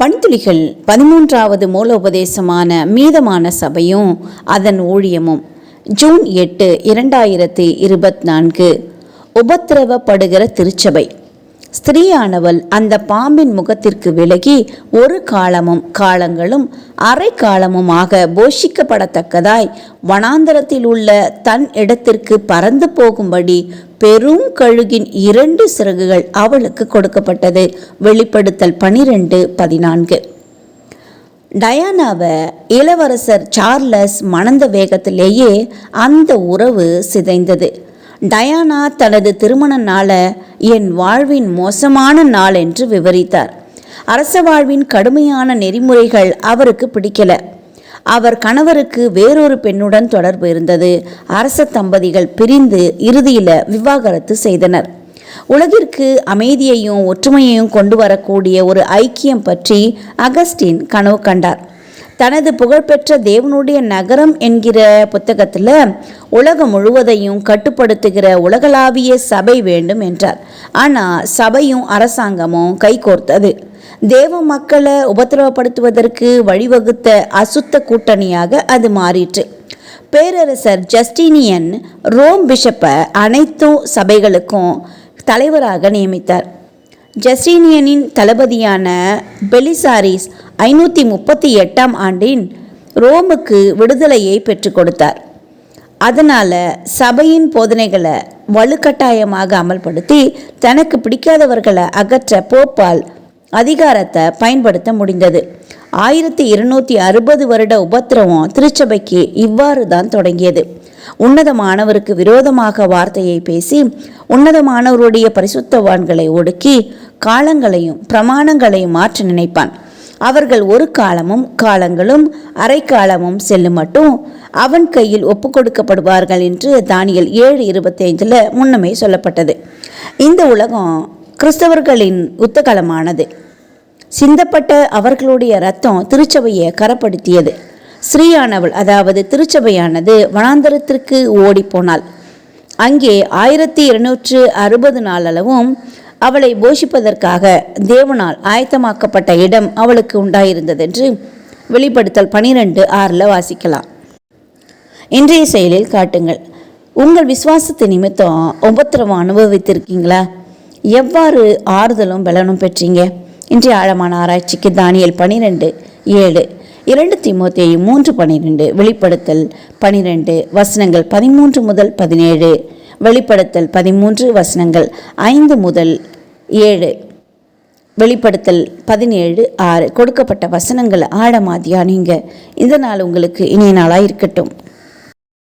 பண்துளிகள் பதிமூன்றாவது மூலோபதேசமான மீதமான சபையும் அதன் ஊழியமும். ஜூன் எட்டு இரண்டாயிரத்தி இருபத்தி நான்கு. உபத்திரவப்படுகிற திருச்சபை. ஸ்திரீயானவள் அந்த பாம்பின் முகத்திற்கு விலகி ஒரு காலமும் காலங்களும் அரை காலமுமாக போஷிக்கப்படத்தக்கதாய் வனாந்தரத்தில் உள்ள தன் இடத்திற்கு பறந்து போகும்படி பெரும் கழுகின் இரண்டு சிறகுகள் அவளுக்கு கொடுக்கப்பட்டது. வெளிப்படுத்தல் பனிரெண்டு பதினான்கு. டயானாவை இளவரசர் சார்லஸ் மணந்த வேகத்திலேயே அந்த உறவு சிதைந்தது. டயானா தனது திருமண நாளை என் வாழ்வின் மோசமான நாள் என்று விவரித்தார். அரச வாழ்வின் கடுமையான நெறிமுறைகள் அவருக்கு பிடிக்கல. அவர் கணவருக்கு வேறொரு பெண்ணுடன் தொடர்பு இருந்தது. அரச தம்பதிகள் பிரிந்து இறுதியில் விவாகரத்து செய்தனர். உலகிற்கு அமைதியையும் ஒற்றுமையையும் கொண்டு வரக்கூடிய ஒரு ஐக்கியம் பற்றி அகஸ்டின் கனவு கண்டார். தனது புகழ்பெற்ற தேவனுடைய நகரம் என்கிற புத்தகத்தில் உலகம் முழுவதையும் கட்டுப்படுத்துகிற உலகளாவிய சபை வேண்டும் என்றார். ஆனால் சபையும் அரசாங்கமும் கைகோர்த்தது. தேவ மக்களை உபத்திரவப்படுத்துவதற்கு வழிவகுத்த அசுத்த கூட்டணியாக அது மாறிற்று. பேரரசர் ஜஸ்டினியன் ரோம் பிஷப்பை அனைத்து சபைகளுக்கும் தலைவராக நியமித்தார். ஜஸ்டினியனின் தளபதியான பெலிசாரிஸ் ஐநூற்றி முப்பத்தி எட்டாம் ஆண்டின் ரோமுக்கு விடுதலையை பெற்றுக் கொடுத்தார். அதனால் சபையின் போதனைகளை வலுக்கட்டாயமாக அமல்படுத்தி தனக்கு பிடிக்காதவர்களை அகற்ற போப்பால் அதிகாரத்தை பயன்படுத்த முடிந்தது. ஆயிரத்தி இருநூற்றி அறுபது வருட உபத்திரவம் திருச்சபைக்கு இவ்வாறு தான் தொடங்கியது. உன்னதமானவருக்கு விரோதமாக வார்த்தையை பேசி உன்னதமானவருடைய பரிசுத்தவான்களை ஒடுக்கி காலங்களையும் பிரமாணங்களையும் மாற்ற நினைப்பான். அவர்கள் ஒரு காலமும் காலங்களும் அரை காலமும் செல்லும் மட்டும் அவன் கையில் ஒப்பு கொடுக்கப்படுவார்கள் என்று தானியல் ஏழு இருபத்தி ஐந்தில் முன்னமே சொல்லப்பட்டது. இந்த உலகம் கிறிஸ்தவர்களின் உத்தகலமானது சிந்தப்பட்ட அவர்களுடைய ரத்தம் திருச்சபையை கரப்படுத்தியது. ஸ்ரீயானவள் அதாவது திருச்சபையானது வனாந்தரத்திற்கு ஓடிப்போனாள். அங்கே ஆயிரத்தி இருநூற்று அறுபது நாளளவும் அவளை போஷிப்பதற்காக தேவனால் ஆயத்தமாக்கப்பட்ட இடம் அவளுக்கு உண்டாயிருந்ததென்று வெளிப்படுத்தல் பனிரெண்டு ஆறில் வாசிக்கலாம். இன்றைய செயலில் காட்டுங்கள். உங்கள் விசுவாசத்தை நிமித்தம் உபத்திரவம் அனுபவித்திருக்கீங்களா? எவ்வாறு ஆறுதலும் பலனும் பெற்றீங்க? இன்றைய ஆழமான ஆராய்ச்சிக்கு தானியல் பனிரெண்டு ஏழு இரண்டு திமுத்தேயு மூன்று பனிரெண்டு வெளிப்படுத்தல் பனிரெண்டு வசனங்கள் பதிமூன்று முதல் பதினேழு வெளிப்படுத்தல் பதிமூன்று வசனங்கள் ஐந்து முதல் ஏழு. வெளிப்படுத்தல் பதினேழு ஆறு. கொடுக்கப்பட்ட வசனங்களை ஆழமா தியானிங்க இந்த நாள் உங்களுக்கு இனிய நாளாக இருக்கட்டும்